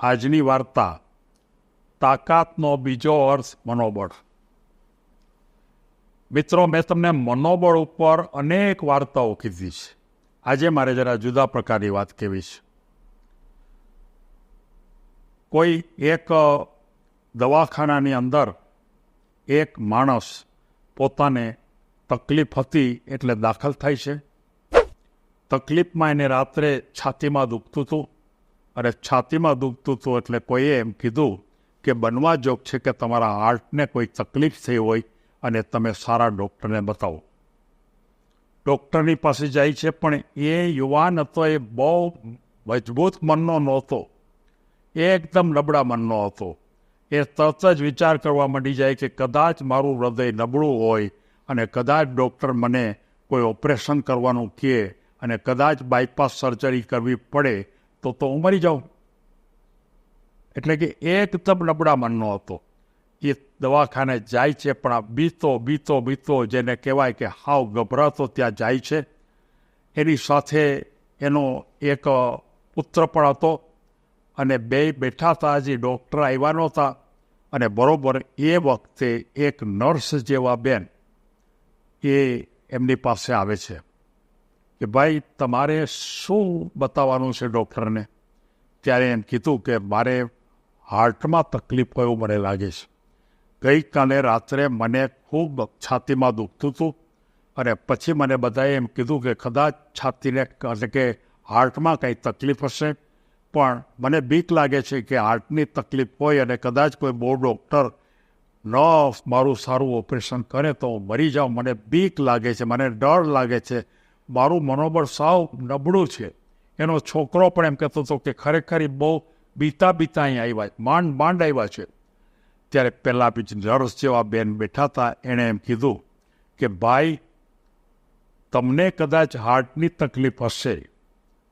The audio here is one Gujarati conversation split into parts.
આજની વાર્તા, તાકાતનો બીજો અર્થ મનોબળ. મિત્રો, મેં તમને મનોબળ ઉપર અનેક વાર્તાઓ કીધી છે. આજે મારે જરા જુદા પ્રકારની વાત કહેવી છે. કોઈ એક દવાખાનાની અંદર એક માણસ પોતાને તકલીફ હતી એટલે દાખલ થાય છે. તકલીફમાં એને રાત્રે છાતીમાં દુખતું હતું. અને છાતીમાં દુખતું હતું એટલે કોઈએ એમ કીધું કે બનવા જોગ છે કે તમારા હાર્ટને કોઈ તકલીફ થઈ હોય અને તમે સારા ડૉક્ટરને બતાવો. ડૉક્ટરની પાસે જાય છે, પણ એ યુવાન હતો, એ બહુ મજબૂત મનનો નહોતો. એ એકદમ નબળા મનનો હતો. એ તરત જ વિચાર કરવા માંડી જાય કે કદાચ મારું હૃદય નબળું હોય અને કદાચ ડૉક્ટર મને કોઈ ઓપરેશન કરવાનું કહે અને કદાચ બાયપાસ સર્જરી કરવી પડે તો તો હું મરી જાઉં. એટલે કે એકદમ નબળા મનનો હતો. એ દવાખાને જાય છે, પણ આ બીતો બીતો બીતો જેને કહેવાય કે હાવ ગભરાતો ત્યાં જાય છે. એની સાથે એનો એક પુત્ર પણ હતો અને બે બેઠા હતા હજી ડૉક્ટર આવ્યા નહોતા. અને બરોબર એ વખતે એક નર્સ જેવા બેન એ એમની પાસે આવે છે. કે ભાઈ, તમારે શું બતાવવાનું છે ડૉક્ટરને? ત્યારે એમ કીધું કે મારે હાર્ટમાં તકલીફ હોય એવું મને લાગે છે. ગઈકાલે રાત્રે મને ખૂબ છાતીમાં દુખતું હતું અને પછી મને બધાએ એમ કીધું કે કદાચ છાતીને એટલે કે હાર્ટમાં કંઈ તકલીફ હશે, પણ મને બીક લાગે છે કે હાર્ટની તકલીફ હોય અને કદાચ કોઈ બહુ ડૉક્ટર ન મારું સારું ઓપરેશન કરે તો હું મરી જાઉં. મને બીક લાગે છે, મને ડર લાગે છે. મારું મનોબળ સાવ નબળું છે. એનો છોકરો પણ એમ કહેતો હતો કે ખરેખર એ બહુ બીતા બીતા અહીં આવ્યા માંડ માંડ આવ્યા છે. ત્યારે પહેલાં બીજી નર્સ જેવા બેન બેઠા હતા. એણે એમ કીધું કે, ભાઈ, તમને કદાચ હાર્ટની તકલીફ હશે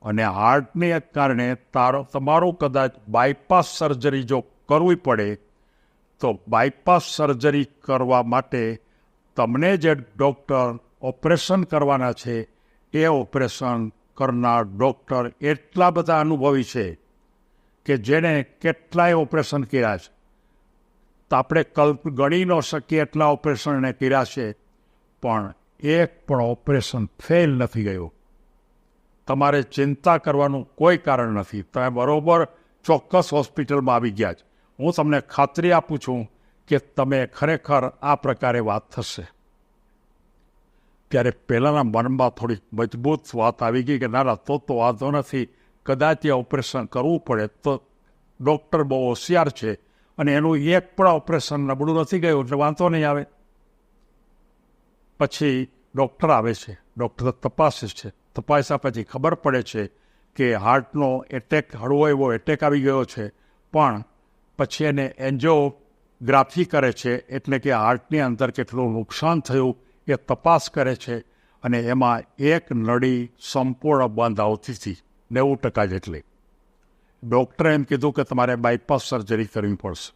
અને હાર્ટને કારણે તારો, તમારું કદાચ બાયપાસ સર્જરી જો કરવી પડે, તો બાયપાસ સર્જરી કરવા માટે તમને જે ડૉક્ટર ઓપરેશન કરવાના છે એ ઓપરેશન કરનાર ડૉક્ટર એટલા બધા અનુભવી છે કે જેણે કેટલાય ઓપરેશન કર્યા છે. તો આપણે કલ્પ ગણી ન શકીએ એટલા ઓપરેશન એણે કર્યા છે, પણ એક પણ ઓપરેશન ફેલ નથી ગયું. તમારે ચિંતા કરવાનું કોઈ કારણ નથી. તમે બરોબર ચોક્કસ હોસ્પિટલમાં આવી ગયા છે. હું તમને ખાતરી આપું છું કે તમે ખરેખર આ પ્રકારે વાત થશે. ત્યારે પહેલાંના મનમાં થોડી મજબૂત વાત આવી ગઈ કે ના ના તો તો વાંધો નથી. કદાચ એ ઓપરેશન કરવું પડે તો ડૉક્ટર બહુ હોશિયાર છે અને એનું એક પણ ઓપરેશન નબળું નથી ગયું એટલે વાંધો નહીં આવે. પછી ડૉક્ટર આવે છે. ડૉક્ટર તપાસે છે. તપાસ્યા પછી ખબર પડે છે કે હાર્ટનો એટેક હળવો એવો એટેક આવી ગયો છે. પણ પછી એને એન્જિયોગ્રાફી કરે છે એટલે કે હાર્ટની અંદર કેટલું નુકસાન થયું એ તપાસ કરે છે અને એમાં એક નળી સંપૂર્ણ બંધ આવતી હતી, નેવું ટકા જેટલી. ડૉક્ટરે એમ કીધું કે તમારે બાયપાસ સર્જરી કરવી પડશે.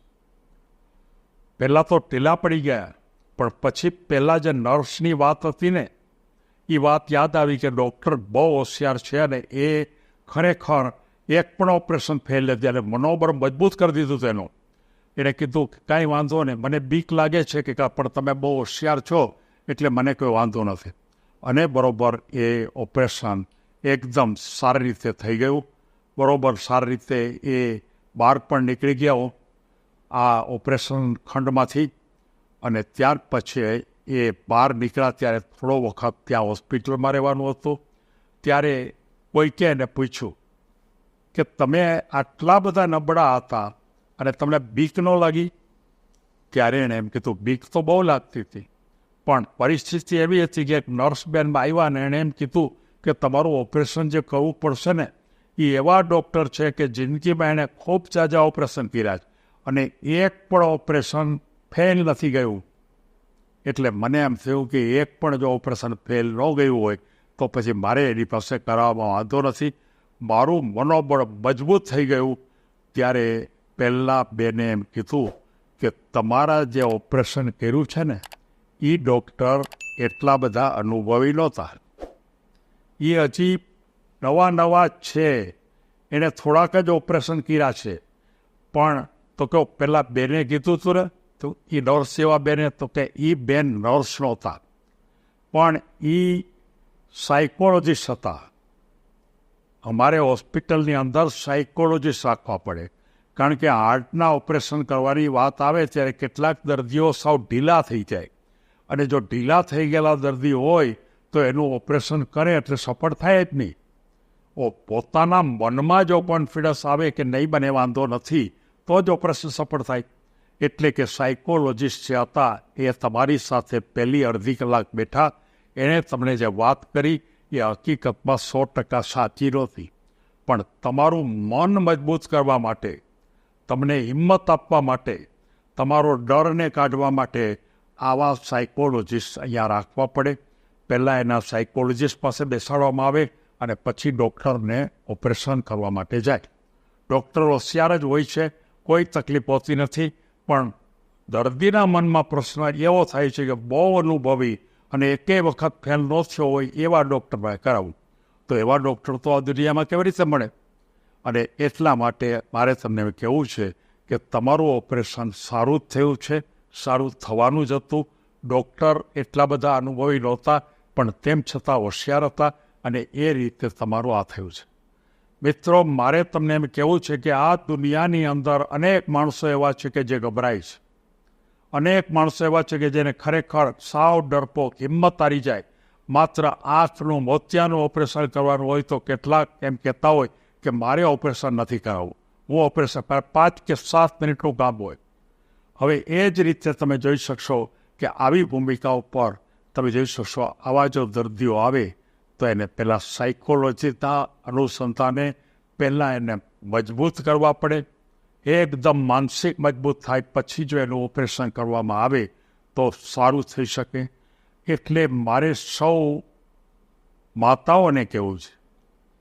પહેલાં તો ઢીલા પડી ગયા, પણ પછી પહેલાં જે નર્સની વાત હતી ને, એ વાત યાદ આવી કે ડૉક્ટર બહુ હોશિયાર છે અને એ ખરેખર એક પણ ઓપરેશન ફેલ નથી અને મનોબળ મજબૂત કરી દીધું તેનું. એણે કીધું કાંઈ વાંધો નહીં, મને બીક લાગે છે કે, પણ તમે બહુ હોશિયાર છો. એટલે મને કોઈ વાંધો નથી. અને બરોબર એ ઓપરેશન એકદમ સારી રીતે થઈ ગયું. બરોબર સારી રીતે એ બહાર પણ નીકળી ગયા આ ઓપરેશન ખંડમાંથી. અને ત્યાર પછી એ બહાર નીકળ્યા ત્યારે થોડો વખત ત્યાં હોસ્પિટલમાં રહેવાનું હતું. ત્યારે કોઈકે એને પૂછ્યું કે તમે આટલા બધા નબળા હતા અને તમને બીક ન લાગી? ત્યારે એણે એમ કીધું, બીક તો બહુ લાગતી હતી. પણ પરિસ્થિતિ એવી હતી કે એક નર્સ બેનમાં આવ્યા ને એણે એમ કીધું કે તમારું ઓપરેશન જે કરવું પડશે ને, એ એવા ડૉક્ટર છે કે જિંદગીમાં એણે ખૂબ જાજા ઓપરેશન કર્યા છે. અને એક પણ ઓપરેશન ફેલ નથી ગયું. એટલે મને એમ થયું કે એક પણ જો ઓપરેશન ફેલ ન ગયું હોય, તો પછી મારે એની પાસે કરાવવામાં વાંધો નથી. મારું મનોબળ મજબૂત થઈ ગયું ત્યારે પહેલાં બેને એમ કીધું કે તમારા જે ઓપરેશન કર્યું છે ને એ ડૉક્ટર એટલા બધા અનુભવી નહોતા. એ હજી નવા નવા છે. એણે થોડાક જ ઓપરેશન કર્યા છે. પણ તો કહો પહેલાં બેને કીધું હતું ને તો એ નર્સ એવા બેને, તો કે એ બેન નર્સ નહોતા. પણ એ સાયકોલોજીસ્ટ હતા. અમારે હોસ્પિટલની અંદર સાયકોલોજીસ્ટ રાખવા પડે. કારણ કે હાર્ટના ઓપરેશન કરવાની વાત આવે, ત્યારે કેટલાક દર્દીઓ સાવ ઢીલા થઈ જાય. અને જો ઢીલા થઈ ગયેલા દર્દી હોય, તો એનું ઓપરેશન કરે એટલે સફળ થાય જ નહીં. ઓ, પોતાના મનમાં જો કોન્ફિડન્સ આવે કે નહીં બને, વાંધો નથી, તો જ ઓપરેશન સફળ થાય. એટલે કે સાયકોલોજિસ્ટ જે હતા, એ તમારી સાથે પહેલી અડધી કલાક બેઠા, એણે તમને જે વાત કરી, એ હકીકતમાં સો ટકા સાચી નહોતી. પણ તમારું મન મજબૂત કરવા માટે, તમને હિંમત આપવા માટે, તમારો ડરને કાઢવા માટે આવા સાયકોલોજીસ્ટ અહીંયા રાખવા પડે. પહેલાં એના સાયકોલોજીસ્ટ પાસે બેસાડવામાં આવે અને પછી ડૉક્ટરને ઓપરેશન કરવા માટે જાય. ડૉક્ટર હોશિયાર જ હોય છે, કોઈ તકલીફ હોતી નથી, પણ દર્દીના મનમાં પ્રશ્ન એવો થાય છે કે બહુ અનુભવી અને એકેય વખત ફેલ ન થયો હોય એવા ડૉક્ટર પાસે કરાવવું તો એવા ડૉક્ટર તો આ દુનિયામાં કેવી રીતે મળે? અને એટલા માટે મારે તમને કહેવું છે કે તમારું ઓપરેશન સારું જ થયું છે સારું થવાનું જ હતું. ડૉક્ટર એટલા બધા અનુભવી નહોતા, પણ તેમ છતાં હોશિયાર હતા અને એ રીતે તમારું આ થયું છે. મિત્રો, મારે તમને એમ કહેવું છે કે આ દુનિયાની અંદર અનેક માણસો એવા છે કે જે ગભરાય છે. અનેક માણસો એવા છે કે જેને ખરેખર સાવ ડરપોક હિંમત હારી જાય. માત્ર આંખનું મોતિયાનું ઓપરેશન કરવાનું હોય તો કેટલાક એમ કહેતા હોય કે મારે ઓપરેશન નથી કરાવવું. હું ઓપરેશન, પાંચ કે સાત મિનિટનું કામ હોય. હવે એ જ રીતે તમે જોઈ શકશો કે આવી ભૂમિકા ઉપર તમે જોઈ શકશો આવા જો દર્દીઓ આવે, તો એને પહેલાં સાયકોલોજીના અનુસંધાને પહેલાં એને મજબૂત કરવા પડે. એકદમ માનસિક મજબૂત થાય પછી જો એનું ઓપરેશન કરવામાં આવે, તો સારું થઈ શકે. એટલે મારે સૌ માતાઓને કહેવું છે,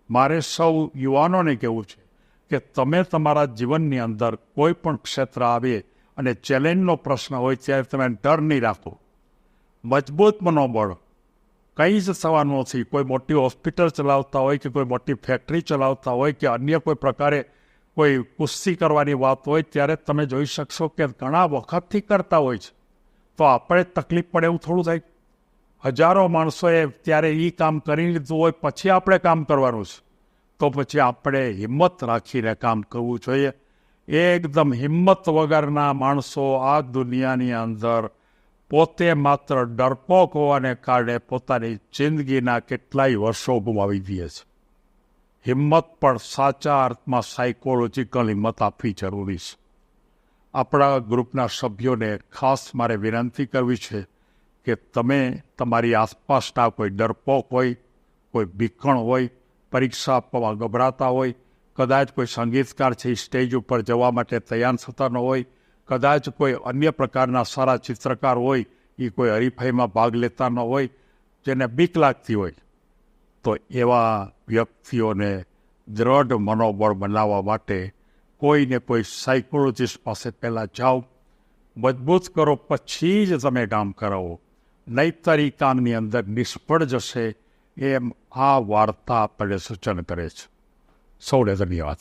મારે સૌ યુવાનોને કહેવું છે કે તમે તમારા જીવનની અંદર કોઈ પણ ક્ષેત્ર આવે અને ચેલેન્જનો પ્રશ્ન હોય ત્યારે તમે ડર નહીં રાખો. મજબૂત મનોબળ. કંઈ જ થવાનું નથી. કોઈ મોટી હોસ્પિટલ ચલાવતા હોય કે કોઈ મોટી ફેક્ટરી ચલાવતા હોય કે અન્ય કોઈ પ્રકારે કોઈ કુસ્તી કરવાની વાત હોય, ત્યારે તમે જોઈ શકશો કે ઘણા વખતથી કરતા હોય છે. તો આપણે તકલીફ પડે એવું થોડું થાય. હજારો માણસોએ ત્યારે એ કામ કરી લીધું હોય, પછી આપણે કામ કરવાનું છે. તો પછી આપણે હિંમત રાખીને કામ કરવું જોઈએ. એકદમ હિંમત વગરના માણસો આ દુનિયાની અંદર પોતે માત્ર ડરપોક હોવાને કારણે પોતાની જિંદગીના કેટલાય વર્ષો ગુમાવી દે છે. હિંમત પણ સાચા અર્થમાં સાયકોલોજીકલ હિંમત આપવી જરૂરી છે. આપણા ગ્રુપના સભ્યોને ખાસ મારે વિનંતી કરવી છે કે તમે તમારી આસપાસના કોઈ ડરપોક હોય, કોઈ ભીખણ હોય, પરીક્ષા આપવામાં ગભરાતા હોય કદાચ કોઈ સંગીતકાર છે સ્ટેજ ઉપર જવા માટે તૈયાર થતા ન હોય, કદાચ કોઈ અન્ય પ્રકારના સારા ચિત્રકાર હોય, એ કોઈ હરીફાઈમાં ભાગ લેતા ન હોય, જેને બીક લાગતી હોય, તો એવા વ્યક્તિઓને દ્રઢ મનોબળ બનાવવા માટે કોઈને કોઈ સાયકોલોજીસ્ટ પાસે પહેલાં જાઓ, મજબૂત કરો, પછી જ તમે કામ કરાવો. નહીતર કામની અંદર નિષ્ફળ જશે, એમ આ વાર્તા આપણે સૂચન કરે છે. soul as a god